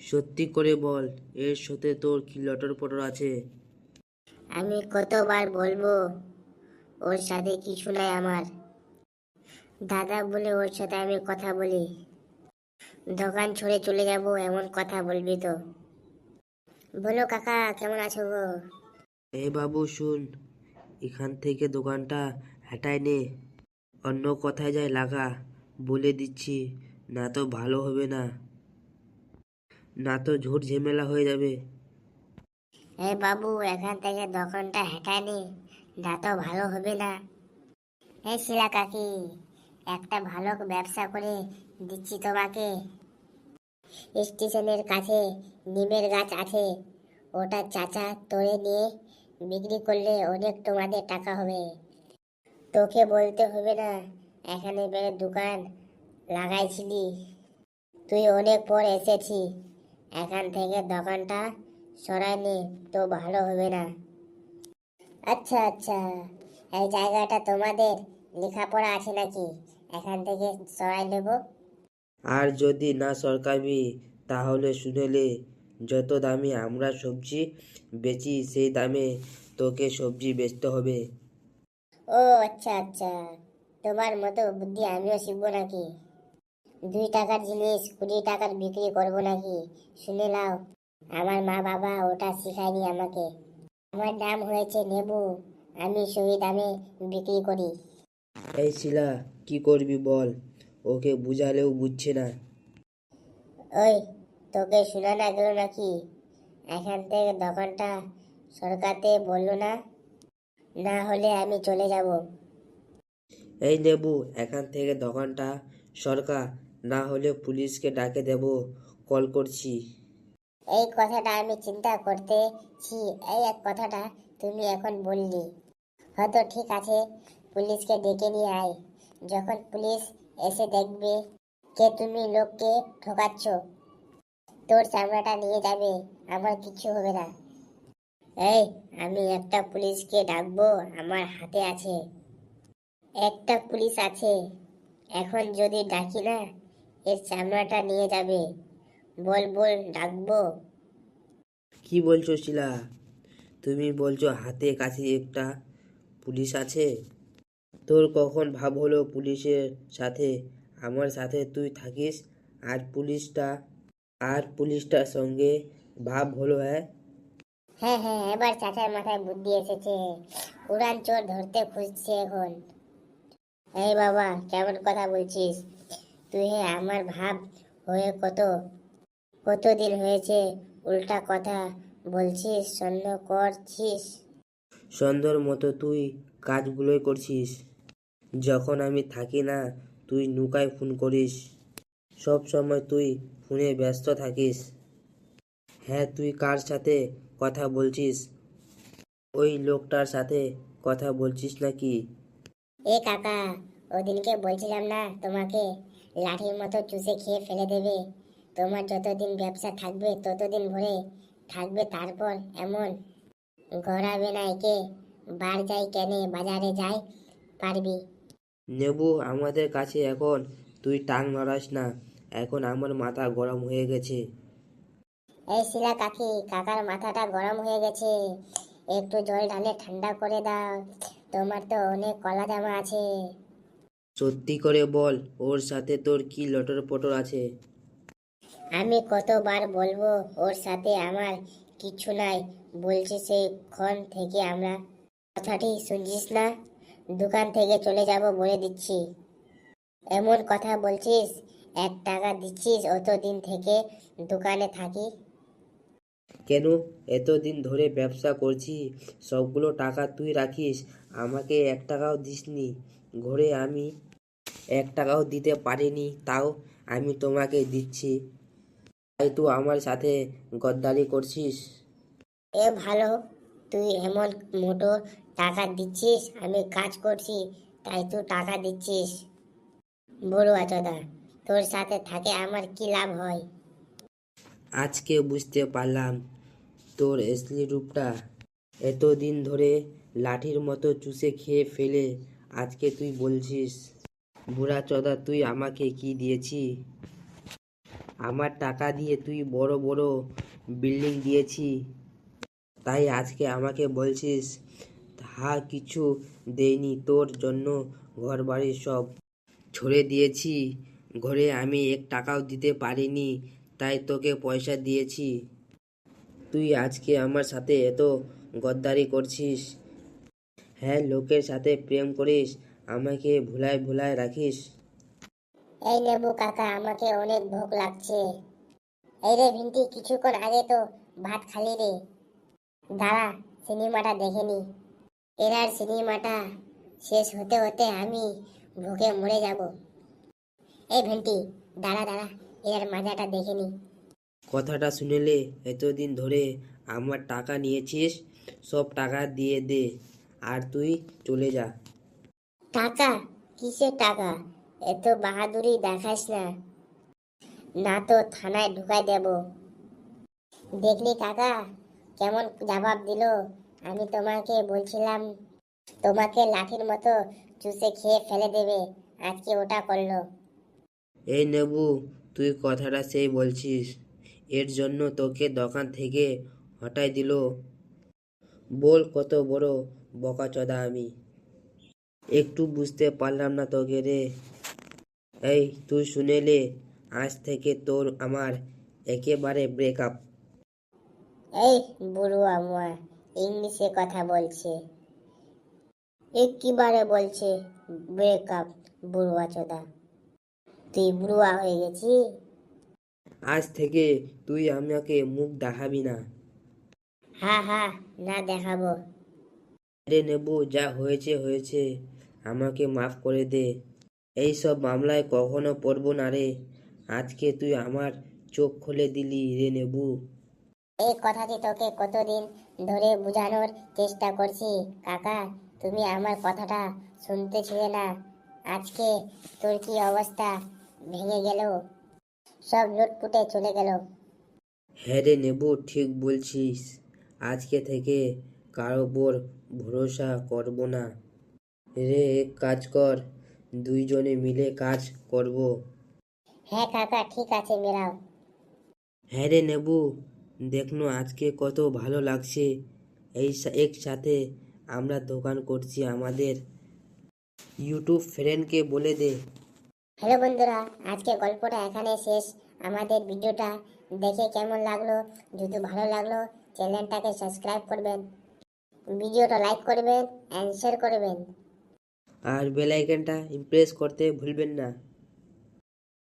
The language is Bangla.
সত্যি করে বল এর সাথে তোর কি লটর পটর আছে? আমি কতবার বলব ওর সাথে কিছু নাই আমার। দাদা বলে ওর সাথে আমি কথা বলি। দোকান ছড়ে চলে যাব এমন কথা বলবি তো। বলো কাকা কেমন আছো গো? এ বাবু শুন এখান থেকে দোকানটা হটাই নে। অন্য কথায় যায় লাগা বলে দিচ্ছি না তো ভালো হবে না। না তো ঝুট ঝেমেলা হয়ে যাবে। এ বাবু, এখান থেকে দোকানটা হেঁটানি না তো ভালো হবে না। এই শিলা কাকি, একটা ভালো ব্যবসা করে দিচ্ছি তোমাকে। স্টেশনের কাছে নিমের গাছ আছে, ওটা চাচা তোড়ে নিয়ে বিক্রি করলে অনেক তোমাদের টাকা হবে। তোকে বলতে হবে না, এখানে বেড়ে দোকান লাগাইছিলি? তুই অনেক পর এসেছি। এখান থেকে দোকানটা সরাই নে তো ভালো হবে না। আচ্ছা আচ্ছা। এই জায়গাটা তোমাদের লেখাপড়া আছে নাকি? এখান থেকে সরাই নেব। আর যদি না সরকাবি তাহলে শুনেলে যত দামে আমরা সবজি বেচি সেই দামে তোকে সবজি বেচতে হবে। ও আচ্ছা আচ্ছা। তোমার মতো বুদ্ধি আমিও শিখব নাকি? দুই টাকার জিনিস কুড়ি টাকার বিক্রি করব নাকি? শুনে নাও। আমার মা বাবা ওটা শিখায়নি আমাকে। আমার দাম হয়েছে নেবু। আমি সেই দামে বিক্রি করি। এই শিলা কি করবি বল? ওকে বুঝালেও বুঝছে না। ওই তোকে শোনা না গেল নাকি? এখান থেকে দোকানটা সরকারতে বলল না? না হলে আমি চলে যাব। এই নেবু এখান থেকে দোকানটা সরকার না হলে পুলিশকে ডাকে দেব, কল করছি। এই কথাটা আমি চিন্তা করতেছি, এই এক কথাটা তুমি এখন বললি। হয়তো ঠিক আছে, পুলিশকে ডেকে নিয়ে আয়। যখন পুলিশ এসে দেখবে কে তুমি লোককে ঠকাচ্ছ, তোর চামড়াটা নিয়ে যাবে, আমার কিছু হবে না। এই, আমি একটা পুলিশকে ডাকবো, আমার হাতে আছে। একটা পুলিশ আছে, এখন যদি ডাকি না এর চামড়াটা নিয়ে যাবে। বল বল ডাকবো। কি বলছো শিলা? তুমি বলছো হাতে কাছে একটা পুলিশ আছে? তোর কখন ভাব হলো পুলিশের সাথে? আমার সাথে তুই থাকিস? আর পুলিশটা আর পুলিশটার সঙ্গে ভাব হলো হ্যাঁ? হ্যাঁ হ্যাঁ এবার চাচার মাথায় বুদ্ধি এসেছে। উড়ান চোর ধরতে খুঁজছে এখন। এই বাবা কেমন কথা বলছিস? তুই হে আমার ভাব হয়ে কত কতদিন হয়েছে উল্টা কথা বলছিস সন্দেহ করছিস? সন্ধ্যর মতো তুই কাজগুলোই করছিস। যখন আমি থাকি না তুই নুকায় ফোন করিস। সব সময় তুই ফোনে ব্যস্ত থাকিস। হ্যাঁ তুই কার সাথে কথা বলছিস? ওই লোকটার সাথে কথা বলছিস নাকি? এ কাকা ওদিনকে বলছিলাম না তোমাকে লাঠির মতো চুষে খেয়ে ফেলে দেবে। তোমার যতদিন ব্যবসা থাকবে ততদিন ভরে থাকবে তারপর এমন গড়াবে না একে। বার যাই কেনে বাজারে যাই পারবি। নেবু আমাদের কাছে এখন তুই টাং নড়াস না। এখন আমার মাথা গরম হয়ে গেছে। এই শিলা কাকি কাকার মাথাটা গরম হয়ে গেছে। একটু জল ঢালে ঠান্ডা করে দাও। তোমার তো অনেক কলা জামা আছে। সত্যি করে বল ওর সাথে তোর কি লটর পটর আছে? আমি কতবার বলব ওর সাথে আমার কিছু নাই বলছে সেই ক্ষণ থেকে আমরা কথাটি শুনছিস না? দোকান থেকে চলে যাব বলে দিচ্ছি। এমন কথা বলছিস এক টাকা দিচ্ছিস অত দিন থেকে দোকানে থাকি? কেন? এতদিন ধরে ব্যবসা করছি সবগুলো টাকা তুই রাখিস আমাকে এক টাকাও দিসনি। ঘরে আমি এক টাকাও দিতে পারিনি তাও আমি তোমাকে দিচ্ছি। তাই তুই আমার সাথে গদ্দারি করছিস? এ ভালো তুই এমন মোটো টাকা দিচ্ছিস আমি কাজ করছি তাই তুই টাকা দিচ্ছিস। বড় আচদা তোর সাথে থাকে আমার কি লাভ হয়? আজকে বুঝতে পারলাম তোর এসলি রূপটা এতদিন ধরে লাঠির মতো চুষে খেয়ে ফেলে আজকে তুই বলছিস, বুড়া চদা, তুই আমাকে কি দিয়েছি? আমার টাকা দিয়ে তুই বড় বড় বিল্ডিং দিয়েছি। তাই আজকে আমাকে বলছিস, তা কিছু দেইনি, তোর জন্য ঘর বাড়ি সব ছড়ে দিয়েছি। ঘরে আমি এক টাকাও দিতে পারিনি, তাই তোকে পয়সা দিয়েছি। তুই আজকে আমার সাথে এত গদ্দারি করছিস। হ্যাঁ লোকের সাথে প্রেম করিস আমাকে ভুলায় ভুলায় রাখিস। এই লেবু কাকা আমাকে অনেক ভোগ লাগছে। এই রে ভিন্টি কিছুক্ষণ আগে তো ভাত খালি রে। দাঁড়া সিনেমাটা দেখে নি। এরার সিনেমাটা শেষ হতে হতে আমি ভোগে মরে যাব। এই ভেন্টি দাঁড়া দাঁড়া এরার মাজাটা দেখে নি। কথাটা শুনেলে এতদিন ধরে আমার টাকা নিয়েছিস সব টাকা দিয়ে দে। আর তুই চলে যা। টাকা কিসের টাকা? এত বাহাদুরি দেখাস না। না তো থানায় ঢুকাই দেব। দেখলি কাকা কেমন জবাব দিল? আমি তোমাকে বলছিলাম তোমাকে লাঠির মতো চুষে খেয়ে ফেলে দেবে। আজকে ওটা করল। এই নেবু তুই কথাটা সেই বলছিস। এর জন্য তোকে দোকান থেকে হটাই দিল। বল কত বড় বকাচোদা আমি। একটু বুঝতে পারলাম না তোকে রে। এই তুই শুনেলে আজ থেকে তোর আমার একেবারে ব্রেকআপ এই বুড়ো আমুয়া ইংলিশে কথা বলছে। একেবারে বলছে ব্রেকআপ বুড়ুয়া চোদা তুই বুড়ুয়া হয়ে গেছি আজ থেকে তুই আমাকে মুখ দেখাবি না। হ্যাঁ হ্যাঁ না দেখাবো। রে নেবু যা হয়েছে হয়েছে। আমাকে মাফ করে দে। এই সব মামলায় কখনো পড়ব না রে। আজকে তুই আমার চোখ খুলে দিলি রে নেবু। এই কথাটি তোকে কতদিন ধরে বোঝানোর চেষ্টা করছি কাকা তুমি আমার কথাটা শুনতেছিলে না। আজকে তোর কি অবস্থা? ভেঙে গেল। সব লুটপুটে চলে গেল। হ্যাঁ রে নেবু ঠিক বলছিস। আজকে থেকে কারও ওপর ভরসা করব না? রে এক কাজ কর দুইজনে মিলে কাজ করব। হ্যাঁ কাকা ঠিক আছে মেরাও হ্যাঁ রে নেবু দেখনো আজকে কত ভালো লাগছে। এই একসাথে আমরা দোকান করছি আমাদের। ইউটিউব ফ্রেন্ডকে বলে দে। হ্যালো বন্ধুরা আজকে গল্পটা এখানে শেষ। আমাদের ভিডিওটা দেখে কেমন লাগল? যদি ভালো লাগল চ্যানেলটাকে সাবস্ক্রাইব করবেন। ভিডিওটা লাইক করবেন অ্যান্ড শেয়ার করবেন। আর বেল আইকনটা ইমপ্রেস করতে ভুলবেন না।